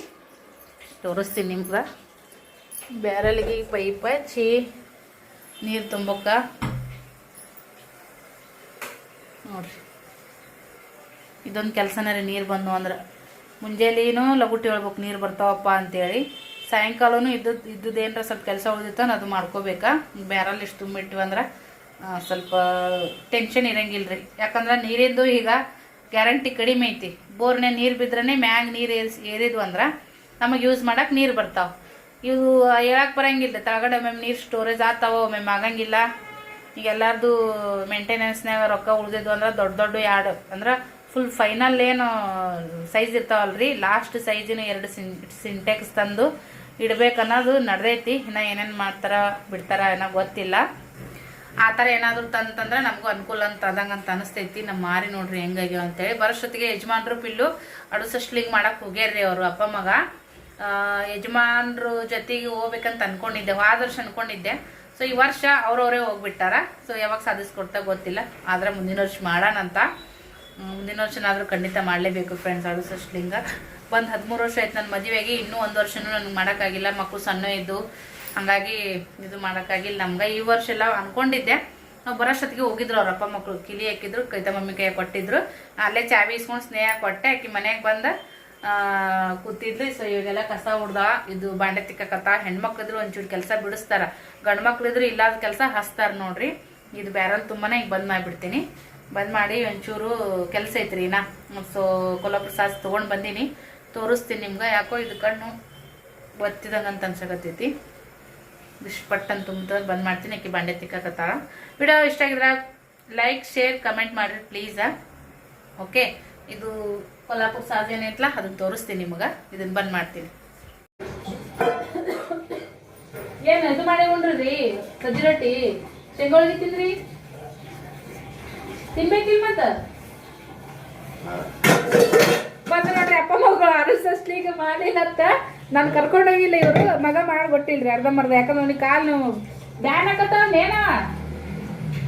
ತೋರಿಸ್ತೀನಿ ನಿಮ್ಗೆ. ಬ್ಯಾರಲ್ಗೆ ಪೈಪ್ ಹಚ್ಚಿ ನೀರು ತುಂಬಕ್ಕ ನೋಡ್ರಿ. ಇದೊಂದು ಕೆಲಸನ ನೀರು ಬಂದು ಅಂದ್ರೆ. ಮುಂಜಾನೆನೂ ಲಗುಟ್ಟಿ ಹೇಳ್ಬೇಕು ನೀರು ಬರ್ತಾವಪ್ಪ ಅಂತೇಳಿ. ಸಾಯಂಕಾಲನೂ ಇದ್ದದ್ದು ಇದ್ದುದೇನರ ಸ್ವಲ್ಪ ಕೆಲಸ ಉಳಿದಿತ್ತು ಅದು ಮಾಡ್ಕೋಬೇಕಾ? ಬ್ಯಾರಲ್ ಇಷ್ಟು ತುಂಬಿಟ್ಟಿವಂದ್ರೆ ಆ, ಸ್ವಲ್ಪ ಟೆನ್ಷನ್ ಇರಂಗಿಲ್ಲ ರೀ ಯಾಕಂದ್ರೆ ನೀರಿಂದು ಈಗ ಗ್ಯಾರಂಟಿ ಕಡಿಮೆ ಐತಿ. ಬೋರ್ನೆ ನೀರು ಬಿದ್ರೇ ಮ್ಯಾಗ ನೀರು ಏರಿಸಿ ಏರಿದ್ವು ಅಂದ್ರೆ ನಮಗೆ ಯೂಸ್ ಮಾಡಕ್ಕೆ ನೀರು ಬರ್ತಾವೆ. ಇವು ಹೇಳಕ್ಕೆ ಬರಂಗಿಲ್ಲ ತಳಗಡೆ ಒಮ್ಮೆ ನೀರು ಸ್ಟೋರೇಜ್ ಆಗ್ತಾವ ಒಮ್ಮೆ ಆಗಂಗಿಲ್ಲ. ಈಗ ಎಲ್ಲಾರ್ದು ಮೇಂಟೆನೆನ್ಸ್ನಾಗ ರೊಕ್ಕ ಉಳಿದಿದ್ವು ಅಂದ್ರೆ ದೊಡ್ಡ ದೊಡ್ಡ ಎರಡು ಅಂದ್ರೆ ಫುಲ್ ಫೈನಲ್ ಏನು ಸೈಜ್ ರೀ ಲಾಸ್ಟ್ ಸೈಜಿನ ಎರಡು ಸಿಂಟೆಕ್ಸ್ ತಂದು ಇಡ್ಬೇಕನ್ನೋದು ನಡೆದೈತಿ. ಇನ್ನು ಏನೇನು ಮಾಡ್ತಾರ ಬಿಡ್ತಾರ ಏನೋ ಗೊತ್ತಿಲ್ಲ. ಆ ಥರ ಏನಾದರೂ ತಂತಂದ್ರೆ ನಮಗೂ ಅನುಕೂಲ ಅಂತ ಆದಂಗೆ ಅಂತ ಅನಿಸ್ತೈತಿ. ನಮ್ಮ ಮಾರಿ ನೋಡ್ರಿ ಹೆಂಗಾಗ್ಯಾವ ಅಂತೇಳಿ. ಬರೋಷ್ಟೊತ್ತಿಗೆ ಯಜಮಾನ್ರು ಪಿಲ್ಲು ಅಡುಸಸ್ಲಿಂಗ್ ಮಾಡಕ್ಕೆ ಹೋಗ್ಯಾರ್ರಿ ಅವರು ಅಪ್ಪ ಮಗ. ಯಜಮಾನ್ರ ಜೊತೆಗೆ ಹೋಗ್ಬೇಕಂತ ಅನ್ಕೊಂಡಿದ್ದೆ. ಹೋದ ವರ್ಷ ಅನ್ಕೊಂಡಿದ್ದೆ. ಸೊ ಈ ವರ್ಷ ಅವ್ರವರೇ ಹೋಗ್ಬಿಟ್ಟಾರ. ಸೊ ಯಾವಾಗ ಸಾಧಿಸ್ಕೊಡ್ತಾ ಗೊತ್ತಿಲ್ಲ. ಆದ್ರೆ ಮುಂದಿನ ವರ್ಷ ಮಾಡೋಣಂತ. ಹ್ಮ್, ಮುಂದಿನ ವರ್ಷನಾದರೂ ಖಂಡಿತ ಮಾಡಲೇಬೇಕು ಫ್ರೆಂಡ್ಸ್ ಅದು ಸಷ್ಲಿಂಗ ಒಂದು ಹದಿಮೂರು ವರ್ಷ ಆಯ್ತು ನನ್ನ ಮದುವೆಗೆ, ಇನ್ನೂ ಒಂದು ವರ್ಷನೂ ನನಗೆ ಮಾಡೋಕ್ಕಾಗಿಲ್ಲ ಮಕ್ಕಳು ಸಣ್ಣ ಇದ್ದು ಹಾಗಾಗಿ ಇದು ಮಾಡೋಕ್ಕಾಗಿಲ್ಲ ನಮ್ಗೆ. ಈ ವರ್ಷ ಎಲ್ಲ ಅನ್ಕೊಂಡಿದ್ದೆ. ನಾವು ಬರೋಷ್ಟೊತ್ತಿಗೆ ಹೋಗಿದ್ರು ಅವ್ರ ಅಪ್ಪ ಮಕ್ಕಳು ಕಿಲಿ ಹಾಕಿದ್ರು ಕೈತ ಮಮ್ಮಿ ಕೈ ಕೊಟ್ಟಿದ್ರು. ಅಲ್ಲೇ ಚಾವಿ ಇಸ್ಕೊಂಡು ಸ್ನೇಹ ಕೊಟ್ಟೆ, ಆಕಿ ಮನೆಗೆ ಬಂದು ಕೂತಿದ್ಲು. ಸೊ ಇವಾಗೆಲ್ಲ ಕಸ ಹುಡ್ದ ಇದು ಬಾಂಡೆ ತಿಕ್ಕಕತ್ತ ಹೆಣ್ಮಕ್ಳಿದ್ರು ಒಂಚೂರು ಕೆಲಸ ಬಿಡಿಸ್ತಾರ. ಗಂಡು ಮಕ್ಳಿದ್ರು ಇಲ್ಲಾದ ಕೆಲಸ ಹಸ್ತಾರ ನೋಡ್ರಿ. ಇದು ಬೇರೆ ತುಂಬಾನೇ ಈಗ ಬಂದ್ ಮಾಡಿಬಿಡ್ತೀನಿ. ಬಂದ್ ಮಾಡಿ ಒಂಚೂರು ಕೆಲಸ ಐತ್ರಿ ನಾ ಸೊ ಕೊಲ್ಲಾಪುರ ಸಾಸ್ ತೊಗೊಂಡು ಬಂದೀನಿ. ತೋರಿಸ್ತೀನಿ ನಿಮ್ಗೆ. ಯಾಕೋ ಇದು ಕಣ್ಣು ಒತ್ತಿದಂಗೆ ಅಂತ ಅನ್ಸಕತ್ತೈತಿ. ಇಷ್ಟು ಪಟ್ಟನ್ ತುಂಬ ಬಂದ್ ಮಾಡ್ತೀನಿ. ಆಕೆ ಬಾಂಡೆ ತಿಕ್ಕಾಕತ್ತಾಳ. ವಿಡಿಯೋ ಇಷ್ಟ ಆಗಿದ್ರೆ ಲೈಕ್, ಶೇರ್, ಕಮೆಂಟ್ ಮಾಡಿರಿ ಪ್ಲೀಸ. ಓಕೆ? ಇದು ಕೊಲ್ಲಾಪುರ ಸಾಸ್ ಏನೈತ್ಲ? ಅದನ್ನ ತೋರಿಸ್ತೀನಿ ನಿಮಗೆ. ಇದನ್ನ ಬಂದ್ ಮಾಡ್ತೀನಿ. ಏನು ಇದು ಮಾಡಿ ಉಂಡ್ರಿ? ಸಜ್ಜಿ ರೊಟ್ಟಿ? ಶೇಂಗೋಳಿಗೆ ತಿಂದ್ರಿ? ತಿನ್ಬೇಕಿಲ್ ಮತ್ತ? ಮತ್ತೆ ನೋಡ್ರಿ ಅಪ್ಪ ಮಗಳು ಅರಸಸ್ಲಿಗೆ ಮಾಡಿಲ್ಲತ್ತ ನಾನು ಕರ್ಕೊಂಡೋಗಿಲ್ಲ ಇವರು. ಮಗ ಮಾಡ್ಬಿಟ್ಟಿಲ್ರಿ ಅರ್ಧಂಬರ್ಧ ಯಾಕಂದ್ರೆ ಅವ್ನಿಗೆ ಕಾಲು ನೋವು ಬ್ಯಾನ್ ಹಾಕತ್ತೇನ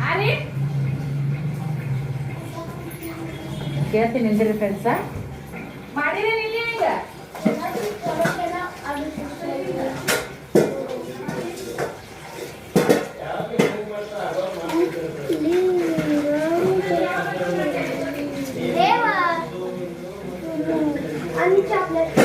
ಆರಿ? ಕೇಳ್ತೀನಿ ನಿಂತಿರಿ ಫ್ರೆಂಡ್ಸ ಮಾಡಿದ್ರೆ ನಿನ್ನೆ ಈಗ kitapları.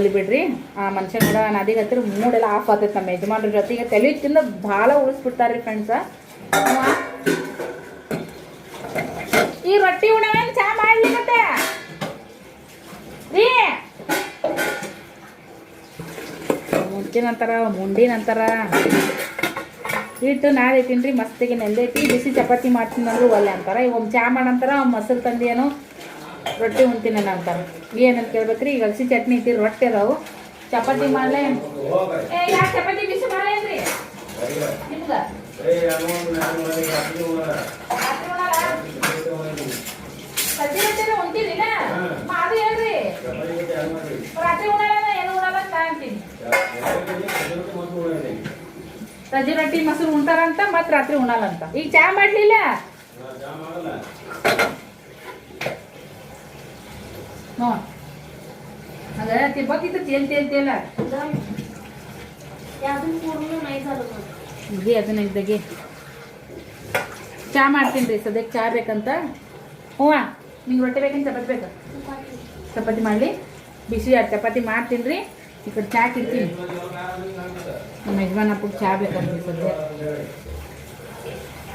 ಹೋಲಿ ಬಿಡ್ರಿ. ಆ ಮನುಷ್ಯ ನೋಡ, ನದಿಗೆ ಹತ್ತಿರ ಮೂಡೆಲ್ಲ ಆಫ್ ಆಗ್ತೈತೆ ನಮ್ಮ ಯಜಮಾನ್ರ ಜೊತೆಗೆ ತಲೆ ತಿಂದ ಭಾಳ ಉಳಿಸ್ಬಿಡ್ತಾರೆ ರೀ ಫ್ರೆಂಡ್ಸ ಈ ರೊಟ್ಟಿ ಉಣವೇನು ಚಾ ಮಾಡ್ಲಿ ಮತ್ತೆ. ಮುಂಚಿನ ನಂತರ ಮುಂಡಿ ನಂತರ ಹಿಟ್ಟು ನಾಳೆ ತಿನ್ರಿ ಮಸ್ತಿಗೆ ನೆಂದೈತಿ ಬಿಸಿ ಚಪಾತಿ ಮಾಡ್ತೀನಿ ಅಂದ್ರೆ ಒಲ್ಲೆ ಅಂತಾರ. ಈಗ ಒಮ್ಮೆ ಚಾ ಮಾಡಂತಾರ ಮೊಸರು ತಂದೇನು ರೊಟ್ಟಿ ಉಣ್ತೀನಿ ಅಂತಾರೆ. ಏನಂತ ಕೇಳ್ಬೇಕ್ರಿ? ಈಗ ಹಸಿ ಚಟ್ನಿ ಇದ್ದೀರಿ ರೊಟ್ಟಿ ಅದಾವು. ಚಪಾತಿ ಮಾಡಲೇ? ಏ ಯಾ ಚಪಾತಿ ಬಿಸಿ ಮಾಡೇನ್ರಿ ನಿಮ್ಗ ರೊಟ್ಟಿ ಉಣ್ಣಲ್ಲ? ಸಜ್ಜಿ ರೊಟ್ಟಿ ಮೊಸರು ಉಂಟಾರಂತ ಹೇಳ್ರಿ ರಾತ್ರಿ ಉಣಲ್ಲಂತ ಈಗ ಚಾ ಉಣ್ಣಲ್ಲ ಉಣ್ಣಲ್ಲ ಅಂತ ಈಗ ಚಾ ಮಾಡ್ಲಿಲ್ಲ ನೋಡ್ ಅದ ತಿಬ್ಬಕ್ಕಿತ್ತು ತೇಲ್ ತೇಲ್ ತೇಲ ಯಾವ್ದು ಪೂರ್ಣ ನೈಸ್ ಆಗೋದು ಇದೇ ಅದನ್ನ ಇದ್ದಾಗೆ ಚಾ ಮಾಡ್ತೀನಿ ರೀ ಸದ್ಯಕ್ಕೆ ಚಾ ಬೇಕಂತ ಹ್ಞೂ ನಿಂಗೆ ರೊಟ್ಟಿ ಬೇಕಂತ ಚಪಾತಿ ಬೇಕಾ ಚಪಾತಿ ಮಾಡಲಿ ಬಿಸಿ ಎರಡು ಚಪಾತಿ ಮಾಡ್ತೀನಿ ರೀ ಈ ಕಡೆ ಚಾ ಇಡ್ತೀನಿ ನಮ್ಮ ಯಜಮಾನ್ ಅಪ್ಪಗೆ ಚಾ ಬೇಕಂತ ಸದ್ಯ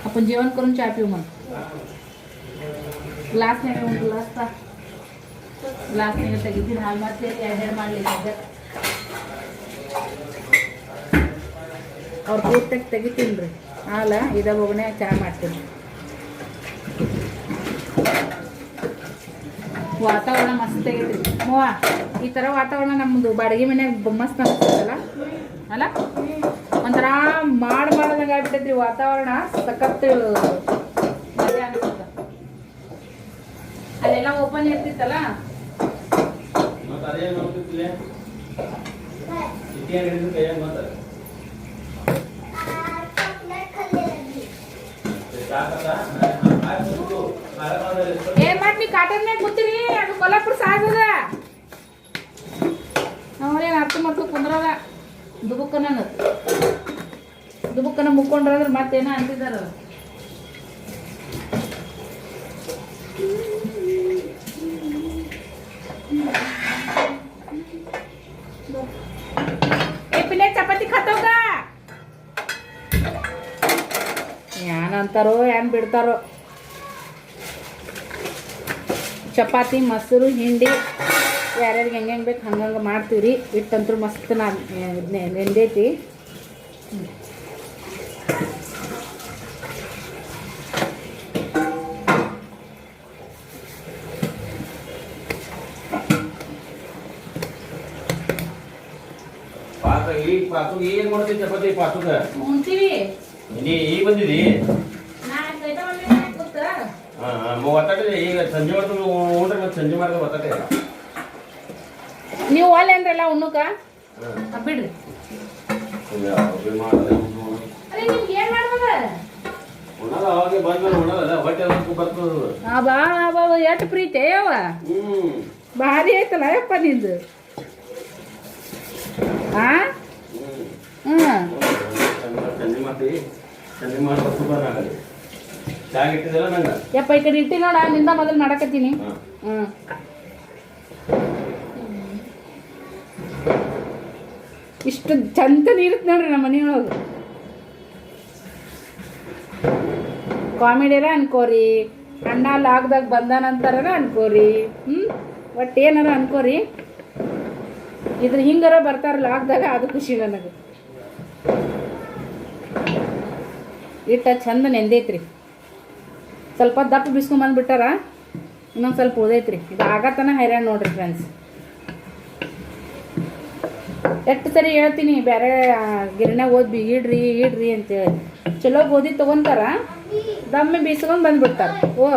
आपण जेवण करून चहा पिऊ मग ಗ್ಲಾಸ್ नाही ಒಂದು ಗ್ಲಾಸ್ ತಾ ಗ್ಲಾಸ್ ತೆಗಿತೀನಿ ಹಾಲು ಮತ್ತೆ ಎರಡೆರಡು ಮಾಡಲಿ ಅವ್ರು ಪೂರ್ತಿಯಾಗಿ ತೆಗಿತೀನಿ ರೀ. ಹಾಲ ಇದ ಹೋಗನೆ ಚಹಾ ಮಾಡ್ತೀನಿ. ವಾತಾವರಣ ಮಸ್ತ್ ಆಗೈತ್ರಿ ಮೂವ ಈ ಥರ ವಾತಾವರಣ ನಮ್ಮದು ಬಾಡಿಗೆ ಮನ್ಯಾಗ ಮಸ್ತ್ ಅನಿಸ್ತದಲ್ಲ? ಅಲ್ಲ? ಒಂಥರ ಮಾಡಿ ಮಾಡ್ದಂಗೆ ಆಗ್ಬಿಟ್ಟೈತ್ರಿ ವಾತಾವರಣ. ಸಖತ್ ಅಲ್ಲೆಲ್ಲ ಓಪನ್ ಇರ್ತಿತ್ತಲ್ಲ? ಅದೇ ನೋಡ್ತಿರ್ತಿಲ್ಲ ಇಟ್ಟಿಗೆ ಹಿಡಿದು ಕೈಯಾಗ ಆರಾಮಾದ್ರೆ ಏನ್ ಮಾಡಿ ನೀ ಕಾಟನ್ ಮ್ಯಾಗ ಅದು ಕೊಲ್ಲಾಪುರ ಸಾಗದ. ನಾವೇನು ಅರ್ಥ ಮಾಡ್ಕೊ ಕುಂದ್ರದ ದುಬುಕ್ಕನ ದುಬುಕ್ಕನ ಮುಕ್ಕೊಂಡ್ರ ಅಂದ್ರೆ ಮತ್ತೇನೋ ಅಂತಿದಾರ ಅಂತಾರೋ ಏನು ಬಿಡ್ತಾರೋ. ಚಪಾತಿ ಮೊಸರು ಹಿಂಡಿ ಯಾರ್ಯಾರಿಗೆ ಹೆಂಗೆ ಹೆಂಗೆ ಬೇಕು ಹಂಗಂಗೆ ಮಾಡ್ತೀವಿ ರೀ ಹಿಟ್ಟಂತೂ ಮಸ್ತ್ ನಾ ನೆ- ನೆಂದೈತಿ. ಪಾತ್ರ ಈಗ ಪಾತ್ರ ಏನ್ ಮಾಡ್ತೀವಿ ಚಪಾತಿ ಪಾತ್ರದ ನೀ ಈಗ ಬಂದಿದಿ? ಹಾ ಒತ್ತಾಟೆ ಈಗ ಸಂಜೆ ಮತ್ತೆ ಸಂಜೆ ಮಾಡಿದ್ರೆ ಒತ್ತಾಟೆ ನೀವು ಉಣ್ಣುಕ? ಆ, ಬಿಡ್ರಿ ಎಷ್ಟು ಪ್ರೀತಿ ಅವ ಭಾರಿ ಐತಲ್ಲ ಯಪ್ಪ ನಿಂದು. ಹ್ಮ್ ಹ್ಞೂ ಸಂಜೆ ಮಾಡ್ತೀವಿ ಸಂಜೆ ಮಾಡಿ ಬರ್ತು ಬರಾಗಲಿ ಚಾಗ್ ಇಟ್ಟಿದ್ದಲ್ಲ ನಂಗೆ. ಯಪ್ಪ ಈ ಕಡೆ ಇಟ್ಟಿ ನೋಡ ನಿಂದ ಮೊದಲು ಮಾಡಕತ್ತೀನಿ. ಹ್ಞೂ ಇಷ್ಟು ಚಂದ ನೀರುತ್ತೆ ನೋಡ್ರಿ ನಮ್ಮ ಮನೆಯೊಳಗೆ ಕಾಮಿಡಿಯರ ಅನ್ಕೋರಿ. ಅಣ್ಣ ಲಾಗ್ದಾಗ ಬಂದಾನಂತಾರ ಅನ್ಕೋರಿ. ಹ್ಞೂ ಒಟ್ಟು ಏನಾರ ಅನ್ಕೋರಿ. ಇದ್ರ ಹಿಂಗಾರ ಬರ್ತಾರ ಲಾಗ್ದಾಗ ಅದು ಖುಷಿ ನನಗೆ. ಇಟ್ಟು ಚಂದ ನೆಂದೈತ್ರಿ. ಸ್ವಲ್ಪ ದಪ್ಪ ಬಿಸ್ಕೊಂಬಂದ್ಬಿಟ್ಟಾರ ಇನ್ನೊಂದು ಸ್ವಲ್ಪ ಓದೈತ್ರಿ ಇದು ಆಗತನ ಹೈರಾಣ ನೋಡ್ರಿ ಫ್ರೆಂಡ್ಸ್ ಎಷ್ಟು ಸರಿ ಹೇಳ್ತೀನಿ ಬೇರೆ ಗಿರಣೆ ಓದ್ಬಿ ಇಡ್ರಿ ಇಡ್ರಿ ಅಂತೇಳಿ ಚಲೋ ಗೋಧಿ ತೊಗೊಂತಾರ, ದಮ್ಮಿ ಬೀಸ್ಕೊಂಡು ಬಂದ್ಬಿಡ್ತಾರ. ಓ.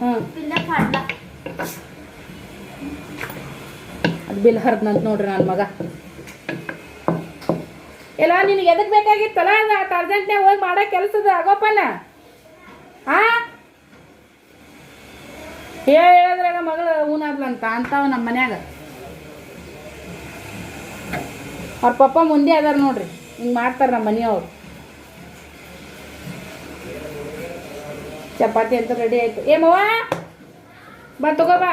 ಹ್ಞೂ ಅದು ಬಿಲ್ ಹರ್ದಂತ ನೋಡ್ರಿ ನನ್ನ ಮಗ. ಎಲ್ಲ ನಿನಗೆ ಎದಕ್ಕೆ ಬೇಕಾಗಿತ್ತಲ್ಲ ಅದು ಅರ್ಜೆಂಟ್ನಾಗ ಹೋಗಿ ಮಾಡೋ ಕೆಲಸದ ಆಗೋಪನ? ಆ? ಹೇಳಿ ಹೇಳಿದ್ರಾಗ ಮಗಳು ಊನಾದ್ಲಂತ ಅಂತಾವ ನಮ್ಮ ಮನ್ಯಾಗ. ಅವ್ರ ಪಪ್ಪ ಮುಂದೆ ಅದಾರ ನೋಡ್ರಿ, ಹಿಂಗೆ ಮಾಡ್ತಾರೆ ನಮ್ಮ ಮನೆಯವ್ರು. ಚಪಾತಿ ಅಂತ ರೆಡಿ ಆಯ್ತು. ಏ ಮವ್ವ, ಬಾ ತಗೋ ಬಾ.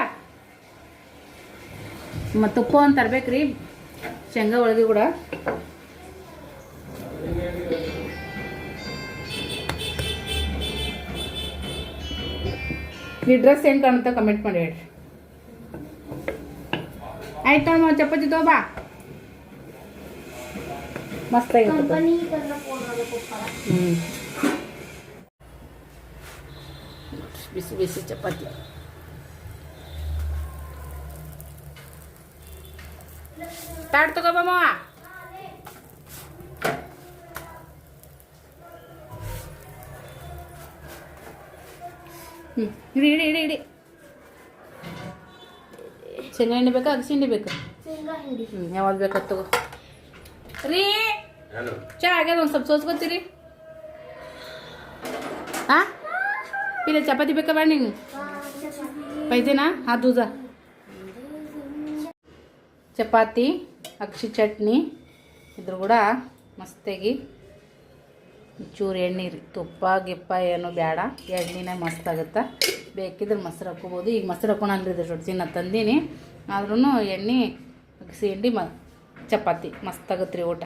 ಮತ್ತು ತುಪ್ಪ ಒಂದು ತರ್ಬೇಕ್ರಿ, ಶೇಂಗಾ ಒಳಗೆ ಕೂಡ. ಈ ಡ್ರೆಸ್ ಏನು ಕಾಣುತ್ತೆ ಕಮೆಂಟ್ ಮಾಡಿ ಹೇಳ್ರಿ ಆಯ್ತು ಅಮ್ಮ ಚಪಾತಿ ತಗೋಬಾ ಮಸ್ತ್ ಆಗಿರುತ್ತೆ ಹ್ಞೂ ಬಿಸಿ ಬಿಸಿ ಚಪಾತಿ ತಾಟ್ ತಗೋಬಮ್ಮ ಹ್ಞೂ ಇಡಿ ಇಡಿ ಇಡಿ ಇಡಿ. ಶೇಂಗಾ ಹಿಂಡಿ ಬೇಕಾ? ಅಗಸಿ ಹಿಂಡಿ ಬೇಕಾ? ಹ್ಞೂ ಯಾವಾಗ ಬೇಕಾ ತಗೋ. ರೀ ಚಾ ಆಗ್ಯದ ಒಂದು ಸ್ವಲ್ಪ ಸೋಸ್ಕೊತೀರಿ? ಹಾಂ ಇಲ್ಲ ಚಪಾತಿ ಬೇಕಾ ಬೇಡ ನಿಂಗೆ? ಪೈದೇನಾ ಅದೂದ ಚಪಾತಿ ಅಕ್ಷಿ ಚಟ್ನಿ ಇದ್ರ ಕೂಡ ಮಸ್ತಾಗಿ ಚೂರು ಎಣ್ಣೆ ರೀ ತುಪ್ಪ, ಗಿಪ್ಪ ಏನು ಬೇಡ. ಎಣ್ಣೆನೇ ಮಸ್ತ್ ಆಗುತ್ತೆ ಬೇಕಿದ್ರೆ ಮೊಸರು ಹಾಕ್ಕೋಬೋದು. ಈಗ ಮೊಸರು ಹಾಕೋಣಲ್ರಿ ಇದ್ರ ಜೊತೆ ನಾನು ತಂದೀನಿ. ಆದ್ರೂ ಎಣ್ಣೆ ಸೀಂಡಿ ಮ ಚಪಾತಿ. ಮಸ್ತ್ ಆಗುತ್ತೆ ರೀ ಊಟ.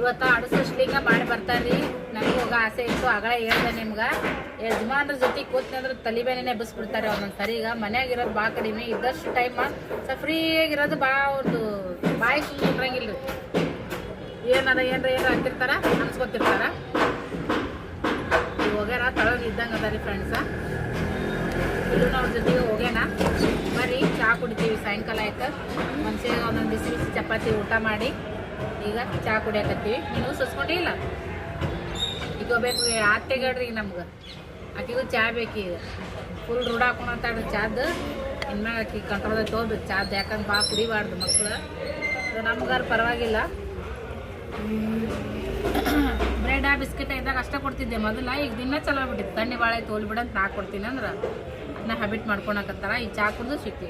ಇವತ್ತು ಅಡಸಸ್ಲಿಂಗ ಮಾಡಿ ಬರ್ತಾರ್ರಿ. ನನಗೆ ಹೋಗ ಆಸೆ ಇತ್ತು. ಆಗಳ ಹೇಳ್ದೆ ನಿಮ್ಗೆ. ಯಜಮಾನ್ರ ಜೊತೆ ಕೂತ್ನಂದ್ರೆ ತಲೆ ಬೇನೆ ಎಬ್ಬಿಸ್ಬಿಡ್ತಾರೆ ಒಂದೊಂದು ಸರಿ. ಈಗ ಮನ್ಯಾಗ ಇರೋದು ಭಾಳ ಕಡಿಮೆ. ಇದ್ದಷ್ಟು ಟೈಮ್ ಸ್ವಲ್ಪ ಫ್ರೀಯಾಗಿರೋದು ಭಾಳ ಒಂದು ಬಾಯಿ ಸುಮ್ಮನಿರಂಗಿಲ್ಲ ಏನಾರ ಏನರ ಏನಾರ ಹಾಕಿರ್ತಾರ, ಅನ್ಸ್ಕೊತಿರ್ತಾರ. ಹೋಗ್ಯಾರ, ತಳಗ ಇದ್ದಂಗೆ ಅದ ರೀ ಫ್ರೆಂಡ್ಸ ಇಲ್ಲೂ ಅವ್ರ ಜೊತೆಗೆ ಹೋಗ್ಯಾನ. ಬರ್ರಿ ಚಹಾ ಕುಡಿತೀವಿ ಸಾಯಂಕಾಲ ಆಯ್ತು. ಮನ್ಸಿಗೆ ಒಂದೊಂದು ಬಿಸಿ ಬಿಸಿ ಚಪಾತಿ ಊಟ ಮಾಡಿ, ಈಗ ಚಹಾ ಕುಡಿಯಕತ್ತೀವಿ. ನೀವು ಸುಸ್ಕೊಂಡಿಲ್ಲ ಈಗ ಬೇಕು ಅತ್ತೆಗಡ್ರಿ ಈಗ ನಮ್ಗೆ. ಆಕಿಗೂ ಚಹಾ ಬೇಕು ಈಗ ಫುಲ್ ರೂಢ ಹಾಕೊಂಡಂತಾಡ್ರಿ ಚಾದ. ಇನ್ಮ್ಯಾಗ ಆಕಿ ಕಂಟ್ರೋಲ್ದಾಗ ತೊಗೋಬೇಕು ಚಾದ ಯಾಕಂದ್ರೆ ಭಾಳ ಕುಡಿಬಾರ್ದು ಅದು ನಮ್ಗಾರ ಪರವಾಗಿಲ್ಲ. ಬ್ರೆಡ್ ಬಿಸ್ಕೆಟ್ ಇದ್ದಾಗ ಅಷ್ಟೇ ಕೊಡ್ತಿದ್ದೆ ಮೊದಲ. ಈಗ ದಿನ ಚಲೋ ಆಗ್ಬಿಟ್ಟಿತ್ತು. ತಣ್ಣಿ ಭಾಳ ಐತೆ ಹೋಲ್ಬಿಡ ಅಂತ ನಾ ಕೊಡ್ತೀನಿ ಅಂದ್ರೆ. ಅದನ್ನ ಹ್ಯಾಬಿಟ್ ಮಾಡ್ಕೊಳಕತ್ತಾರ. ಈ ಚಾ ಕುಡ್ದು ಸಿಕ್ತಿ